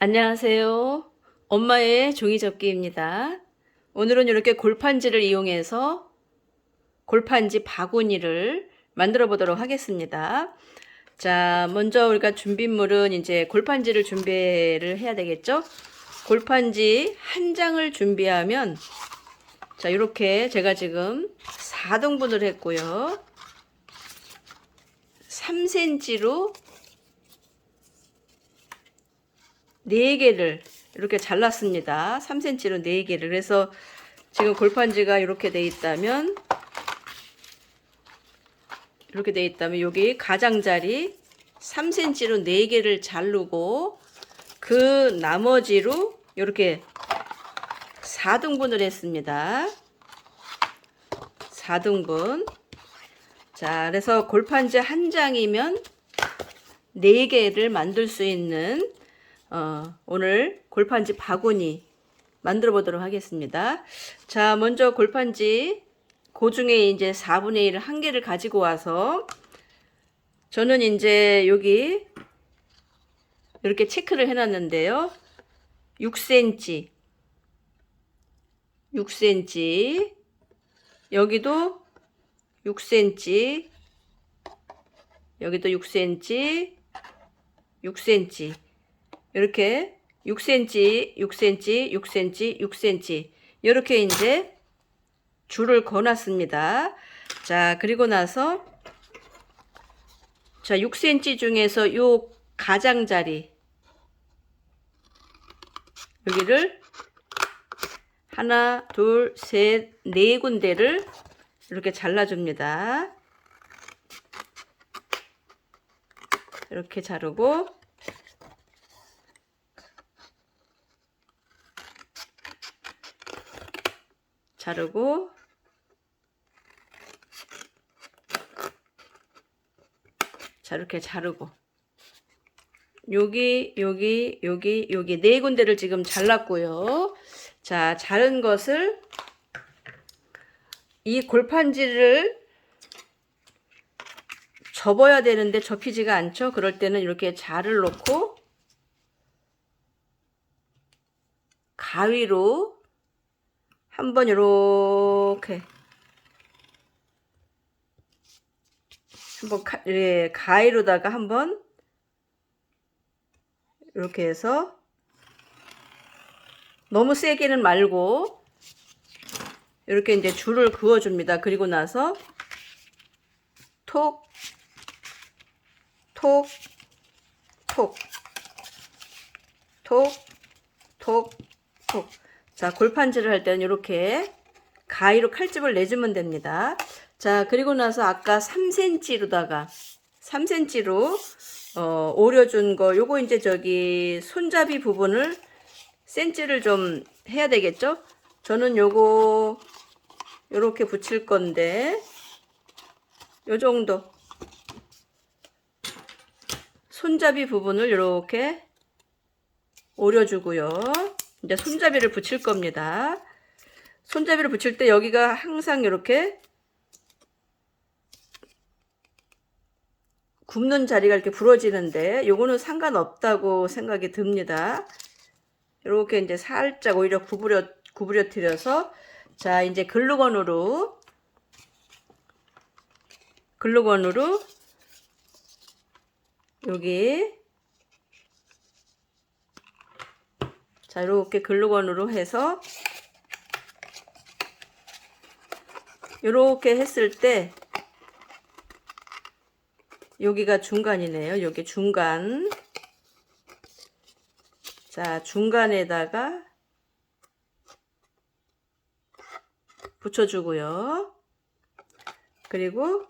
안녕하세요. 엄마의 종이접기입니다. 오늘은 이렇게 골판지를 이용해서 골판지 바구니를 만들어 보도록 하겠습니다. 자, 먼저 우리가 준비물은 이제 골판지를 준비를 해야 되겠죠? 골판지 한 장을 준비하면 자, 이렇게 제가 지금 4등분을 했고요. 3cm로 4개를 이렇게 잘랐습니다. 3cm로 4개를. 그래서 지금 골판지가 이렇게 돼 있다면 이렇게 돼 있다면 여기 가장자리 3cm로 4개를 자르고 그 나머지로 이렇게 4등분을 했습니다. 4등분. 자, 그래서 골판지 한 장이면 4개를 만들 수 있는 어, 오늘 골판지 바구니 만들어 보도록 하겠습니다. 자, 먼저 골판지 그 중에 이제 4분의 1을 한 개를 가지고 와서 저는 이제 여기 이렇게 체크를 해놨는데요. 6cm, 6cm, 여기도 6cm, 여기도 6cm, 6cm. 이렇게 6cm, 6cm, 6cm, 6cm 이렇게 이제 줄을 거놨습니다. 자, 그리고 나서 자, 6cm 중에서 요 가장자리 여기를 하나, 둘, 셋, 네 군데를 이렇게 잘라줍니다. 이렇게 자르고 자르고 자 이렇게 자르고. 여기 여기 여기 여기 네 군데를 지금 잘랐고요. 자 자른 것을 이 골판지를 접어야 되는데 접히지가 않죠? 그럴 때는 이렇게 자를 놓고 가위로 한번 이렇게 한번 가, 예, 가위로다가 한번 이렇게 해서 너무 세게는 말고 이렇게 이제 줄을 그어줍니다. 그리고 나서 톡, 톡, 톡, 톡, 톡, 톡. 자, 골판지를 할 때는 이렇게 가위로 칼집을 내주면 됩니다. 자, 그리고 나서 아까 3cm로다가 3cm로 어, 오려준 거 요거 이제 저기 손잡이 부분을 센치를 좀 해야 되겠죠? 저는 요거 요렇게 붙일 건데 요 정도 손잡이 부분을 이렇게 오려주고요. 이제 손잡이를 붙일 겁니다. 손잡이를 붙일 때 여기가 항상 이렇게 굽는 자리가 이렇게 부러지는데 요거는 상관없다고 생각이 듭니다. 이렇게 이제 살짝 오히려 구부려 구부려뜨려서 자 이제 글루건으로 글루건으로 여기 자 이렇게 글루건으로 해서 이렇게 했을 때 여기가 중간이네요. 여기 중간. 자, 중간에다가 붙여주고요. 그리고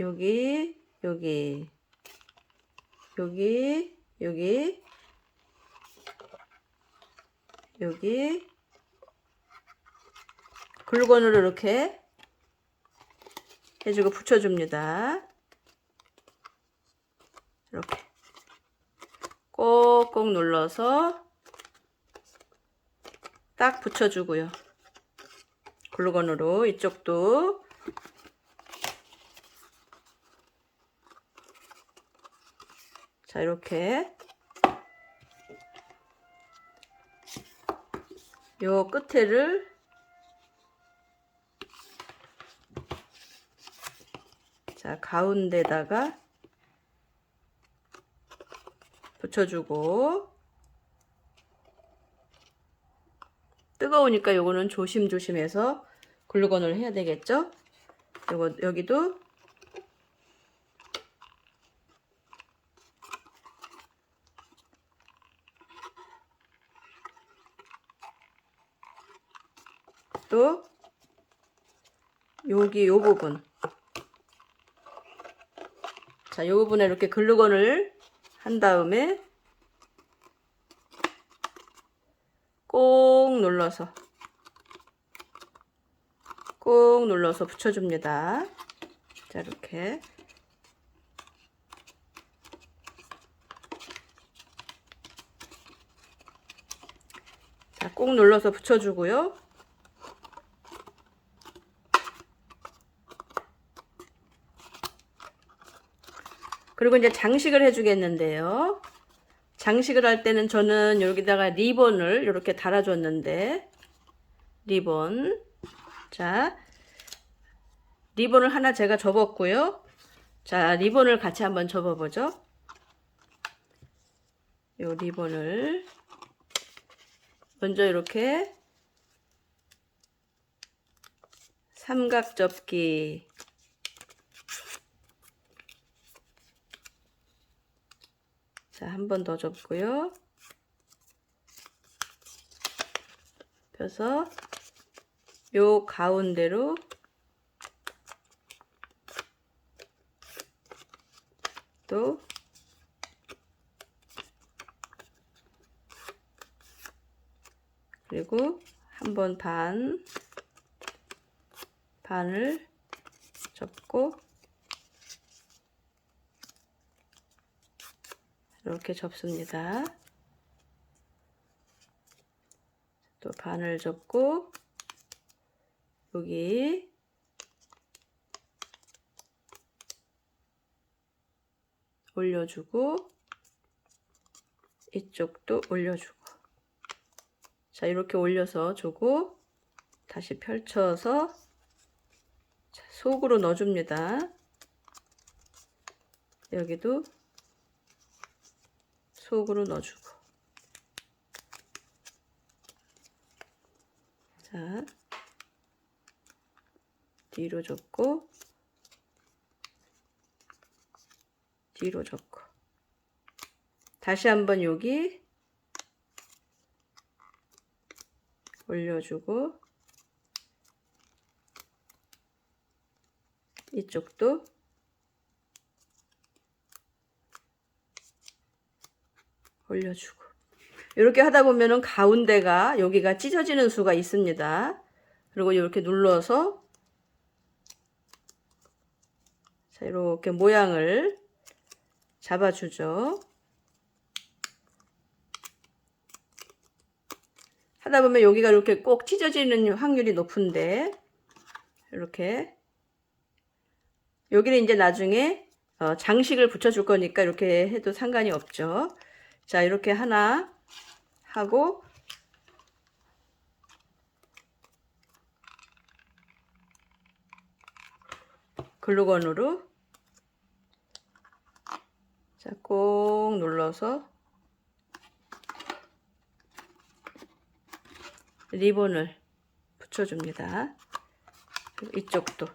여기, 여기, 여기, 여기, 여기, 글루건으로 이렇게 해주고 붙여줍니다. 이렇게 꼭꼭 눌러서 딱 붙여주고요. 글루건으로 이쪽도 자, 이렇게 요 끝에를 자, 가운데다가 붙여주고 뜨거우니까 요거는 조심조심해서 글루건을 해야 되겠죠? 요거 여기도 또 여기 요 부분 자, 요 부분에 이렇게 글루건을 한 다음에 꼭 눌러서 꼭 눌러서 붙여줍니다. 자, 이렇게 자, 꼭 눌러서 붙여주고요. 그리고 이제 장식을 해주겠는데요. 장식을 할 때는 저는 여기다가 리본을 이렇게 달아줬는데, 리본. 자, 리본을 하나 제가 접었고요. 자, 리본을 같이 한번 접어보죠. 요 리본을 먼저 이렇게 삼각 접기 한 번 더 접고요. 펴서 요 가운데로 또 그리고 한 번 반 반을 접고 이렇게 접습니다. 또 반을 접고 여기 올려주고 이쪽도 올려주고 자 이렇게 올려서 주고 다시 펼쳐서 자, 속으로 넣어줍니다. 여기도 속으로 넣어주고. 자 뒤로 접고 뒤로 접고. 다시 한번 여기 올려주고 이쪽도 올려주고 이렇게 하다 보면은 가운데가 여기가 찢어지는 수가 있습니다. 그리고 이렇게 눌러서 자 이렇게 모양을 잡아주죠. 하다 보면 여기가 이렇게 꼭 찢어지는 확률이 높은데 이렇게 여기는 이제 나중에 어, 장식을 붙여줄 거니까 이렇게 해도 상관이 없죠. 자, 이렇게 하나 하고 글루건으로 자, 꼭 눌러서 리본을 붙여줍니다. 이쪽도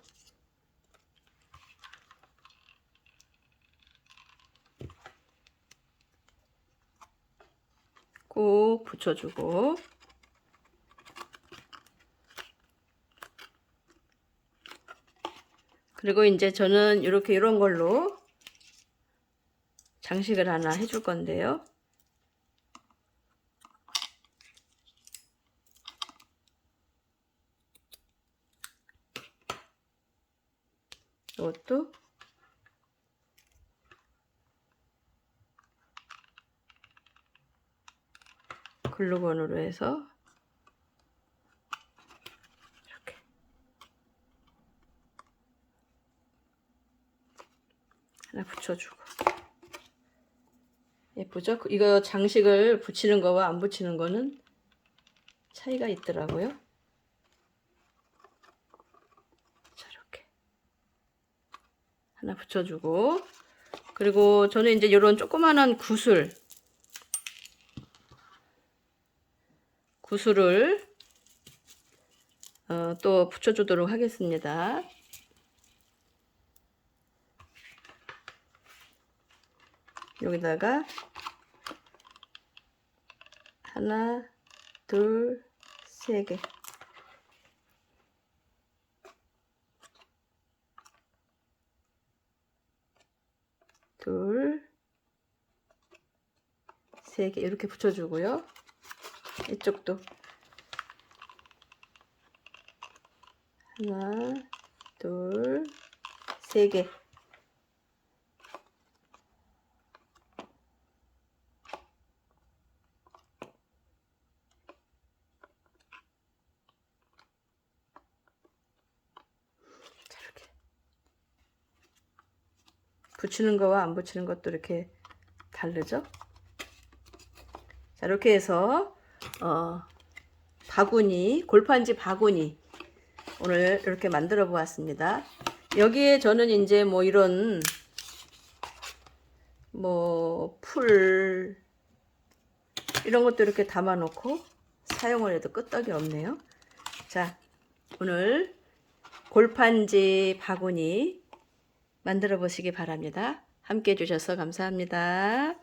꼭 붙여주고 그리고 이제 저는 이렇게 이런 걸로 장식을 하나 해줄 건데요. 이것도 글루건으로 해서 이렇게 하나 붙여주고 예쁘죠? 그- 이거 장식을 붙이는 거와 안 붙이는 거는 차이가 있더라고요. 자, 이렇게. 하나 붙여주고. 그리고 저는 이제 이런 조그만한 구슬. 구슬을 어, 또 붙여주도록 하겠습니다. 여기다가 하나, 둘, 세 개. 둘, 세 개 이렇게 붙여주고요. 이쪽도 하나, 둘, 세 개. 자, 이렇게. 붙이는 거와 안 붙이는 것도 이렇게 다르죠? 자, 이렇게 해서, 어, 바구니, 골판지 바구니. 오늘 이렇게 만들어 보았습니다. 여기에 저는 이제 뭐 이런, 뭐, 풀, 이런 것도 이렇게 담아 놓고 사용을 해도 끄떡이 없네요. 자, 오늘 골판지 바구니 만들어 보시기 바랍니다. 함께 해주셔서 감사합니다.